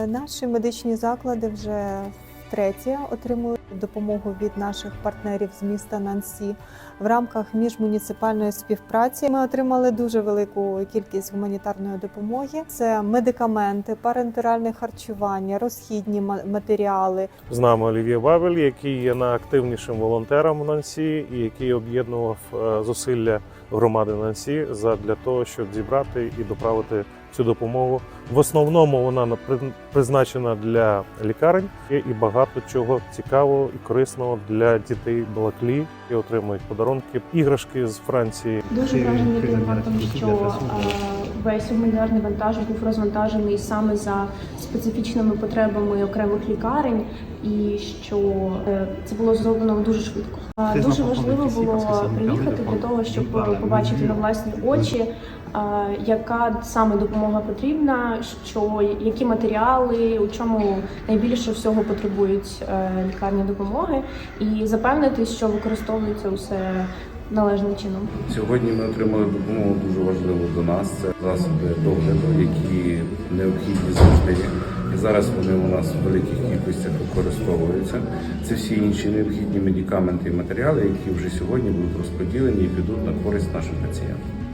Е, Наші медичні заклади вже втретє отримують допомогу від наших партнерів з міста Нансі. В рамках міжмуніципальної співпраці ми отримали дуже велику кількість гуманітарної допомоги. Це медикаменти, парентеральне харчування, розхідні ма- матеріали, З нами Олів'є Бабель, який є найактивнішим волонтером Нансі і який об'єднував е, зусилля громади Нансі для того, щоб зібрати і доправити цю допомогу. В основному вона на- призначена для лікарень і багато чого цікавого і корисного для дітей Балаклі, які отримують подарунки, іграшки з Франції. Дуже вражений тим що е, весь гуманітарний вантаж був розвантажений саме за специфічними потребами окремих лікарень, і що е, це було зроблено дуже швидко. Дуже важливо було приїхати для того, щоб побачити на власні очі, яка саме допомога потрібна, що які матеріали, у чому найбільше всього потребують е, лікарні допомоги, і запевнитись, що використовується усе належним чином. Сьогодні ми отримали допомогу дуже важливу до нас. Це засоби догляду, які необхідні завжди. І зараз вони у нас в великих кількостях використовуються. Це всі інші необхідні медикаменти і матеріали, які вже сьогодні будуть розподілені і підуть на користь нашим пацієнтам.